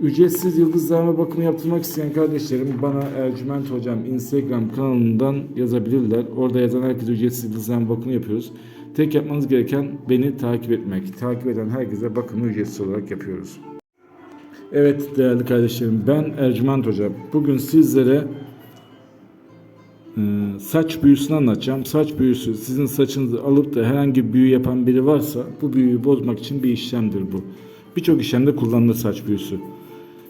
Ücretsiz yıldızlarma bakımı yaptırmak isteyen kardeşlerim bana Ercüment Hocam Instagram kanalından yazabilirler. Orada yazan herkese ücretsiz yıldızlarma bakımı yapıyoruz. Tek yapmanız gereken beni takip etmek. Takip eden herkese bakımı ücretsiz olarak yapıyoruz. Evet değerli kardeşlerim ben Ercüment Hocam. Bugün sizlere e, saç büyüsünü anlatacağım. Saç büyüsü sizin saçınızı alıp da herhangi bir büyü yapan biri varsa bu büyüyü bozmak için bir işlemdir bu. Birçok işlemde kullanılır saç büyüsü.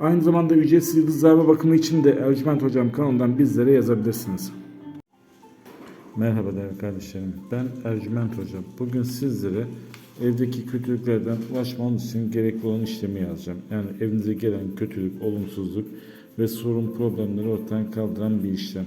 Aynı zamanda ücretsiz yıldızlarma bakımı için de Ercüment Hocam kanalından bizlere yazabilirsiniz. Merhaba değerli kardeşlerim. Ben Ercüment Hocam. Bugün sizlere evdeki kötülüklerden ulaşmanız için gerekli olan işlemi yazacağım. Yani evinize gelen kötülük, olumsuzluk ve sorun problemleri ortadan kaldıran bir işlem.